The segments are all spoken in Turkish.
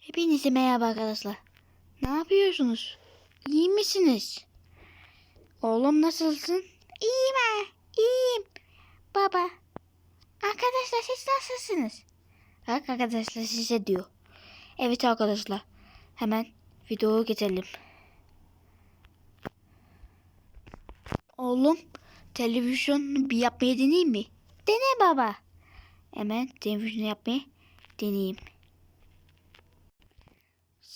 Hepinize merhaba arkadaşlar. Ne yapıyorsunuz? İyi misiniz? Oğlum nasılsın? İyiyim ha. İyiyim. Baba. Arkadaşlar siz nasılsınız? Bak arkadaşlar size diyor. Evet arkadaşlar. Hemen videoya geçelim. Oğlum televizyon bir yapmayı deneyeyim mi? Dene baba. Hemen televizyon yapmayı deneyeyim.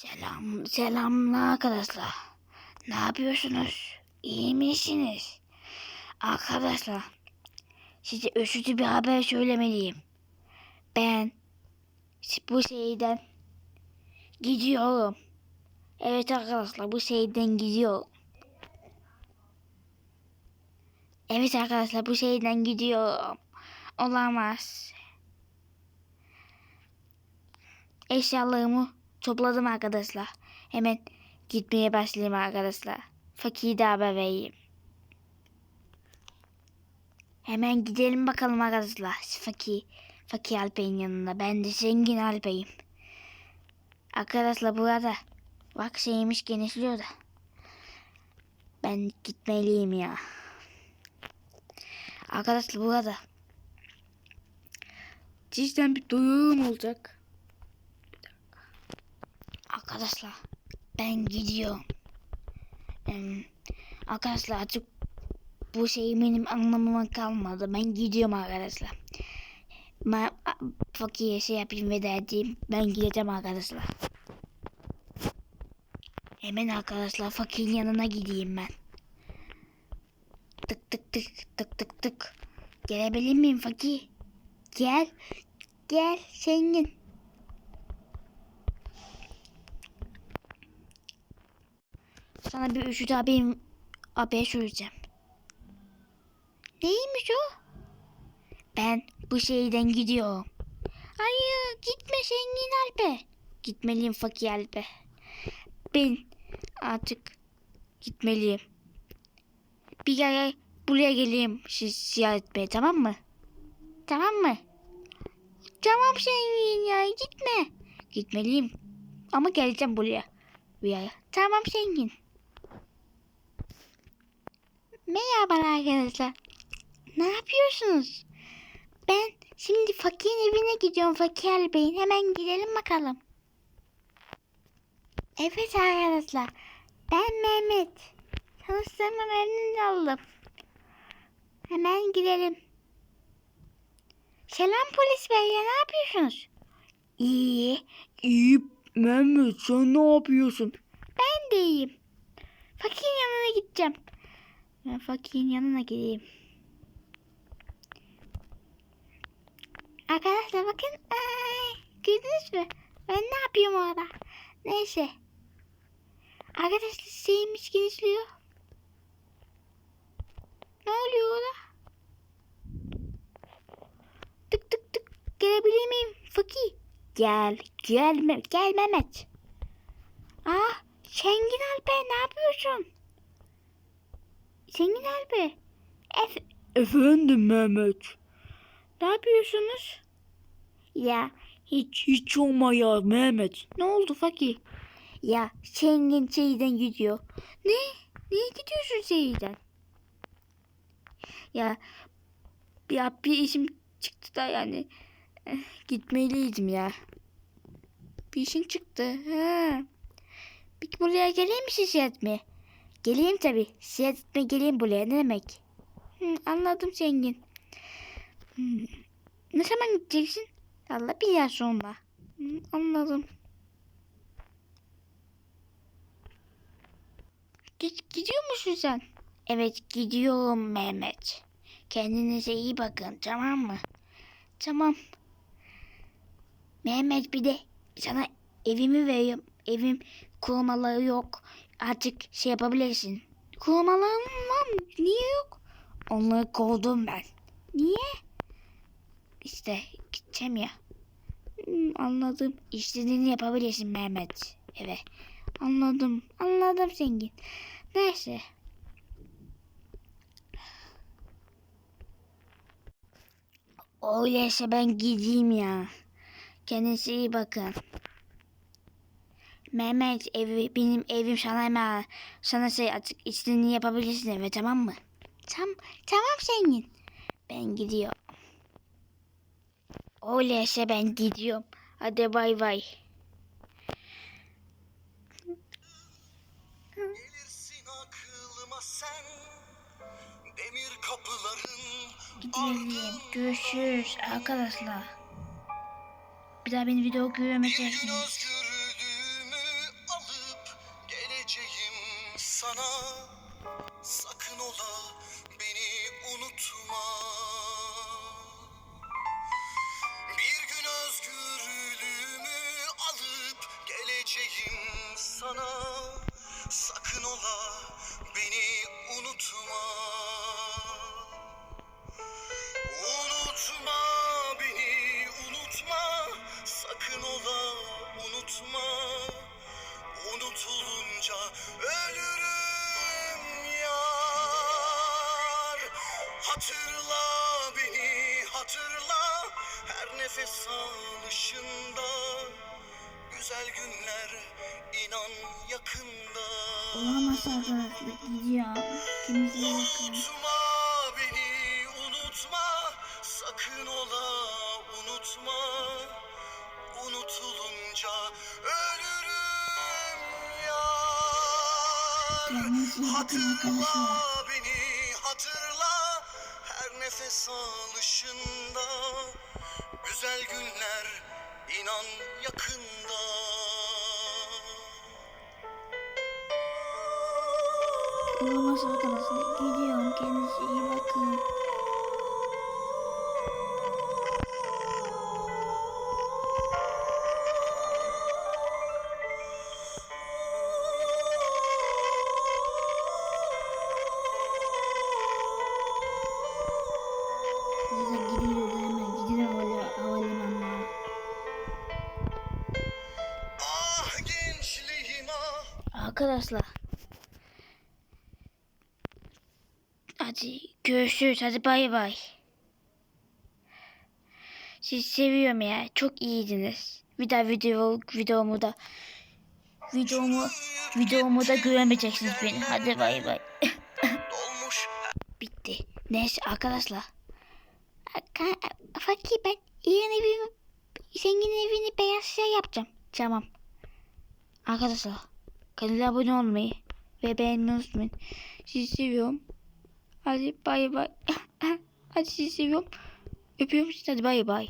Selam, selamlar arkadaşlar. Ne yapıyorsunuz? İyi misiniz? Arkadaşlar, size üzücü bir haber söylemeliyim. Ben bu şeyden gidiyorum. Evet arkadaşlar, bu şeyden gidiyorum. Evet arkadaşlar, bu şeyden gidiyorum. Olamaz. Eşyalarımı topladım arkadaşlar. Hemen gitmeye başlayayım arkadaşlar. Fakiri de haber. Hemen gidelim bakalım arkadaşlar. Fakir, Fakir Alpey'in yanında. Ben de zengin Alpey'im. Arkadaşlar burada bak şeymiş genişliyor da. Ben gitmeliyim ya. Arkadaşlar burada sizden bir duyurum olacak. Arkadaşlar ben gidiyorum. Em, arkadaşlar artık bu şey benim anlamama kalmadı. Ben gidiyorum arkadaşlar. Ben fakir şey yapayım veda edeyim. Ben gideceğim arkadaşlar. Hemen arkadaşlar fakirin yanına gideyim ben. Tık tık tık tık tık tık. Gelebilir miyim fakir? Gel. Gel zengin. Sana bir üçüncü haberim, haber söyleyeceğim. Neymiş o? Ben bu şeyden gidiyorum. Hayır gitme Şengin Alpe. Gitmeliyim Fakir Alpe. Ben artık gitmeliyim. Bir ara buraya geleyim siz ziyaret etmeye tamam mı? Tamam mı? Tamam Şengin ya gitme. Gitmeliyim. Ama geleceğim buraya. Bir ara. Tamam Şengin. Merhaba arkadaşlar. Ne yapıyorsunuz? Ben şimdi fakirin evine gidiyorum Fakir Bey'in. Hemen gidelim bakalım. Evet arkadaşlar. Ben Mehmet. Tanıştığıma memnun oldum. Hemen gidelim. Selam polis bey ya ne yapıyorsunuz? İyi. İyi Mehmet sen ne yapıyorsun? Ben de iyiyim. Fakirin yanına gideceğim. Ben fakirin yanına gideyim. Arkadaşlar bakın. Ay, gördünüz mü? Ben ne yapıyorum orada? Neyse. Arkadaşlar şeymiş genişliyor. Ne oluyor orada? Tık tık tık. Gelebilir miyim? Fakir. Gel. Gel, gel Mehmet. Ah, Şengin Alper ne yapıyorsun? Şengin Alper. Ef Efendim Mehmet. ne yapıyorsunuz? Ya Hiç hiç olma ya Mehmet. ne oldu fakir? Ya Şengin şeyden gidiyor. Ne? Niye gidiyorsun şeyden? Ya ya bir işim çıktı da yani eh, gitmeliydim ya. Bir işin çıktı. Ha. Peki buraya geleyim mi şişe mi? Geleyim tabi. Şişe etme geleyim buraya. Ne demek? Hı, anladım Şengin. Hmm. Ne zaman gideceksin? Allah bir yer sonra. Hı, anladım. Gidiyor musun sen? Evet gidiyorum Mehmet. Kendinize iyi bakın tamam mı? Tamam. Mehmet bir de sana evimi veriyorum. Evim korumaları yok. Artık şey yapabilirsin. Mı? Niye yok? Onları kovdum ben. Niye? İşte gideceğim ya. Hmm, anladım. İstediğini yapabilirsin Mehmet. Evet. Anladım. Anladım zengin. Neyse. Öyleyse ben gideyim ya. Kendinize iyi bakın. Mehmet evi benim evim sana emanet. Sana şey açık istediğini yapabilirsin eve tamam mı? Tam, tamam senin. Ben gidiyorum. Öyleyse ben gidiyorum. Hadi bay bay. Gelirsin aklıma sen Demir kapıların Gidelim. Görüşürüz arkadaşlar. Bir daha beni video Bir unutma Bir gün özgürlüğümü alıp geleceğim sana Güzel günler inan yakında Olamaz arkadaşlar. Gidiyorum. Kendinize iyi bakın. Unutma beni unutma sakın ola unutma unutulunca ölürüm bakın Hatırla arkadaşlar. beni hatırla her nefes alışında güzel günler inan yakında Olamaz arkadaşlar. Gidiyorum. Kendinize iyi bakın. Zaten gidiyoruz hemen. Gidelim öyle havalimanına. Ah gençliğim ah Arkadaşlar. Hadi görüşürüz. Hadi bay bay. Sizi seviyorum ya. Çok iyiydiniz. Bir daha video videomu da videomu videomu da göremeyeceksiniz beni. Hadi bay bay. Bitti. Neyse arkadaşlar. Ka- Fakir ben yarın evimi zengin evini beyaz şey yapacağım. Tamam. Arkadaşlar kanala abone olmayı ve beğenmeyi unutmayın. Sizi seviyorum. Hadi bay bay. Hadi seviyorum. Öpüyorum sizi. Hadi bay bay.